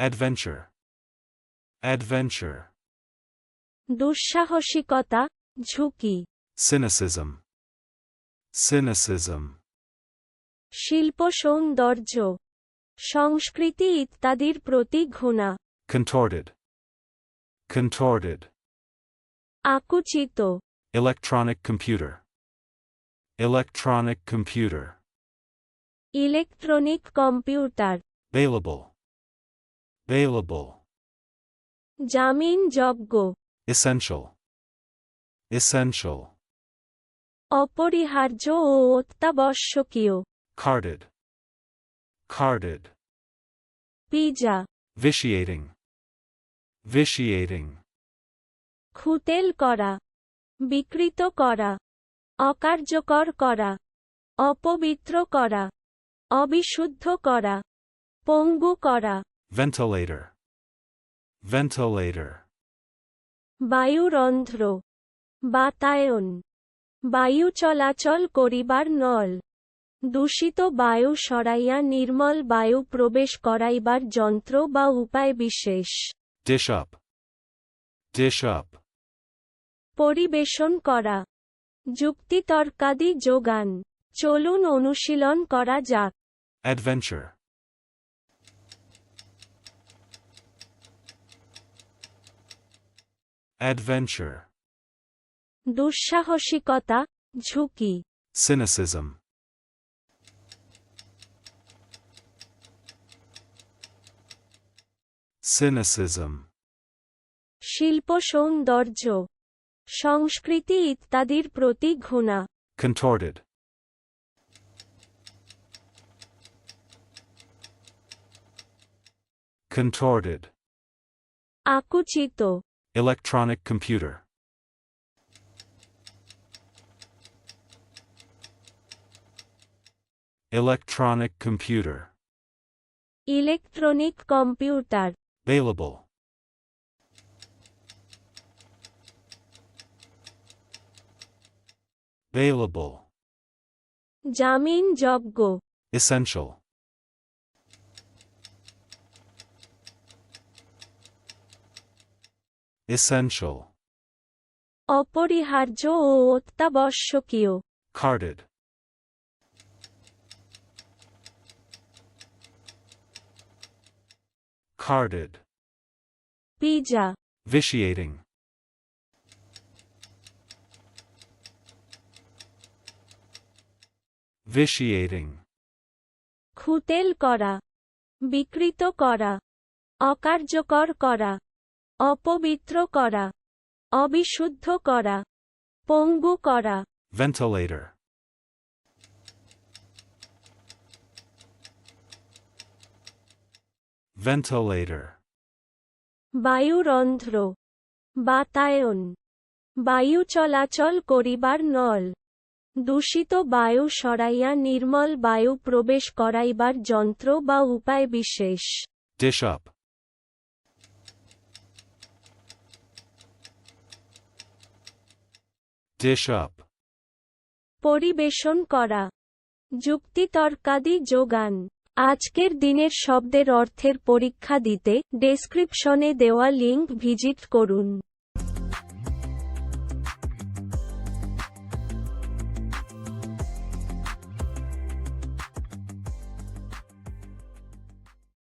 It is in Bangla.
Adventure. Adventure. দুঃসাহসিকতা ঝুঁকি Cynicism. Cynicism. শিল্প সৌন্দর্য সংস্কৃতি ইত্যাদির প্রতি ঘৃণা Contorted. Contorted. আকুচিত Electronic computer. Electronic computer. Electronic computer Bailable. Bailable. জামিনযোগ্য Essential. Essential. অপরিহার্য ও অত্যাবশ্যকীয় Carded. Carded. Pizza Vitiating. Vitiating. খুতেল করা বিকৃত করা অকার্যকর করা অপবিত্র করা অবিশুদ্ধ করা পঙ্গু করা Ventilator. Ventilator. বায়ুরন্ধ্র বাতায়ন বায়ু চলাচল করিবার নল দূষিত বায়ু সরাইয়া নির্মল বায়ু প্রবেশ করাইবার যন্ত্র বা উপায় বিশেষ Dish up. Dish up. পরিবেশন করা যুক্তিতর্কাদি যোগান চলুন অনুশীলন করা যাক Adventure. Adventure. দুঃসাহসিকতা ঝুঁকি Cynicism. Cynicism. শিল্প সৌন্দর্য সংস্কৃতি ইত্যাদির প্রতি ঘৃণা Contorted. Contorted. আকুচিত Electronic computer. Electronic computer. Electronic computer Bailable. Bailable. জামিনযোগ্য Essential. Essential. অপরিহার্য ও অত্যাবশ্যকীয় Carded. Carded. Pizza Vitiating. Vitiating. খুতেল করা বিকৃত করা অকার্যকর করা অপবিত্র করা অবিশুদ্ধ করা পঙ্গু করা Ventilator. Ventilator. বায়ুরন্ধ্র বাতায়ন বায়ু চলাচল করিবার নল দূষিত বায়ু সরাইয়া নির্মল বায়ু প্রবেশ করাইবার যন্ত্র বা উপায় বিশেষ Dish up. Dish up. পরিবেশন করা। যুক্তিতর্কাদি যোগান। আজকের দিনের শব্দের অর্থের পরীক্ষা দিতে ডেসক্রিপশনে দেওয়া লিঙ্ক ভিজিট করুন।